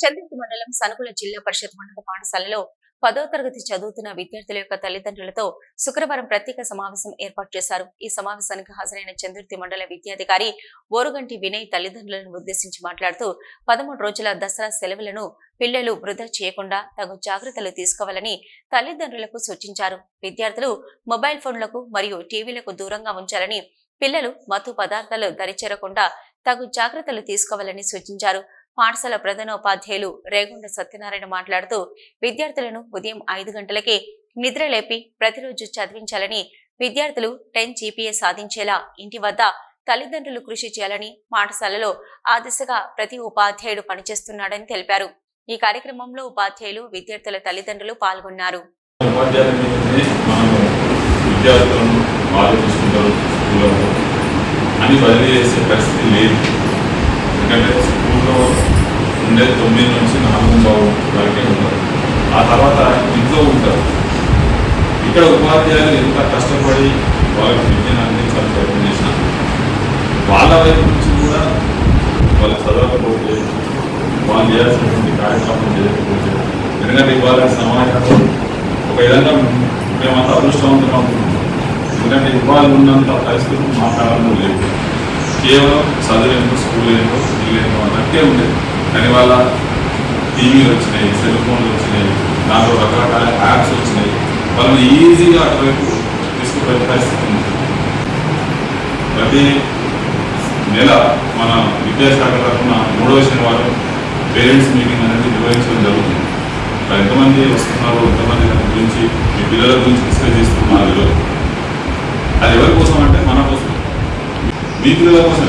చంద్రగిరి మండలం సనుగుల జిల్లా పరిషత్ ఉన్నత పాఠశాలలో పదో తరగతి చదువుతున్న విద్యార్థుల యొక్క తల్లిదండ్రులతో శుక్రవారం ప్రత్యేక సమావేశం ఏర్పాటు చేశారు. ఈ సమావేశానికి హాజరైన చంద్రుతి మండల విద్యాధికారి ఓరుగంటి వినయ్ తల్లిదండ్రులను ఉద్దేశించి మాట్లాడుతూ పదమూడు రోజుల దసరా సెలవులను పిల్లలు వృధా చేయకుండా తగు జాగ్రత్తలు తీసుకోవాలని తల్లిదండ్రులకు సూచించారు. విద్యార్థులు మొబైల్ ఫోన్లకు మరియు టీవీలకు దూరంగా ఉంచాలని పిల్లలు మత్తు పదార్థాలు దరిచేరకుండా తగు జాగ్రత్తలు తీసుకోవాలని సూచించారు. పాఠశాల ప్రధానోపాధ్యాయులు రేగుండ సత్యనారాయణ మాట్లాడుతూ విద్యార్థులను ఉదయం ఐదు గంటలకే నిద్ర లేపి ప్రతిరోజు చదివించాలని విద్యార్థులు టెన్ జీపీఏ సాధించేలా ఇంటి వద్ద తల్లిదండ్రులు కృషి చేయాలని పాఠశాలలో ఆ దిశగా ప్రతి ఉపాధ్యాయుడు పనిచేస్తున్నాడని తెలిపారు. ఈ కార్యక్రమంలో ఉపాధ్యాయులు విద్యార్థుల తల్లిదండ్రులు పాల్గొన్నారు. అని బదిలీ చేసే పరిస్థితి లేదు. ఎందుకంటే స్కూల్లో ఉండేది తొమ్మిది నుంచి నాలుగు బాబు వరకే ఉంటారు ఆ తర్వాత ఇంట్లో ఉంటారు. ఇక్కడ ఉపాధ్యాయులు ఎంత కష్టపడి వాళ్ళకి విద్యను అందించాలని ప్రయత్నం చేసిన వాళ్ళ వైపు నుంచి కూడా వాళ్ళు చదవకపోతే వాళ్ళు చేయాల్సినటువంటి కార్యక్రమం చేయకపోతే ఎందుకంటే ఇవాళ సమాజంలో ఒక విధంగా మేమంతా అదృష్టవంతులం ఎందుకంటే ఇవాళ ఉన్నంత పరిస్థితులు మా కాలంలో లేవు. కేవలం చదువేంటో స్కూల్ ఏంటో ఇల్లు ఏంటో అన్నట్టే ఉండేది. కానీ వాళ్ళ టీవీలు వచ్చినాయి సెల్ ఫోన్లు వచ్చినాయి దాంట్లో రకరకాల యాప్స్ వచ్చినాయి. వాళ్ళని ఈజీగా అటువైపు తీసుకుపోయే పరిస్థితి ఉంది. ప్రతి నెల మన విద్యాశాఖ తరఫున మూడవ శనివారం పేరెంట్స్ మీటింగ్ అనేది నిర్వహించడం జరుగుతుంది. మరి ఎంతమంది వస్తున్నారు ఎంతమంది దాని గురించి మీ పిల్లల గురించి డిస్కస్ చేస్తున్నారు అది ఎవరి కోసం అంటే మన కోసం. మీ పిల్లల కోసం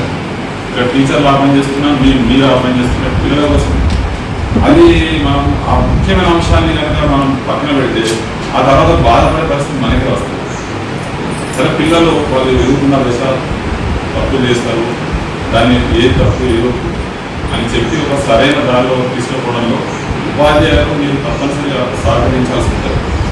ఇక్కడ టీచర్లు అర్థం చేస్తున్నా మీరు మీరు అర్థం చేస్తున్నారు పిల్లల కోసం. అది మనం ఆ ముఖ్యమైన అంశాన్ని కనుక మనం పక్కన పెడితే ఆ తర్వాత బాధపడే పరిస్థితి మనకే వస్తుంది. సరే పిల్లలు వాళ్ళు ఎదుగుతున్న దశ తప్పులు చేస్తారు దాన్ని ఏ తప్పు ఏదో అని చెప్పి ఒక సరైన దారిలో తీసుకుపోవడంలో ఉపాధ్యాయులు మీరు తప్పనిసరిగా సహకరించాల్సి ఉంటుంది.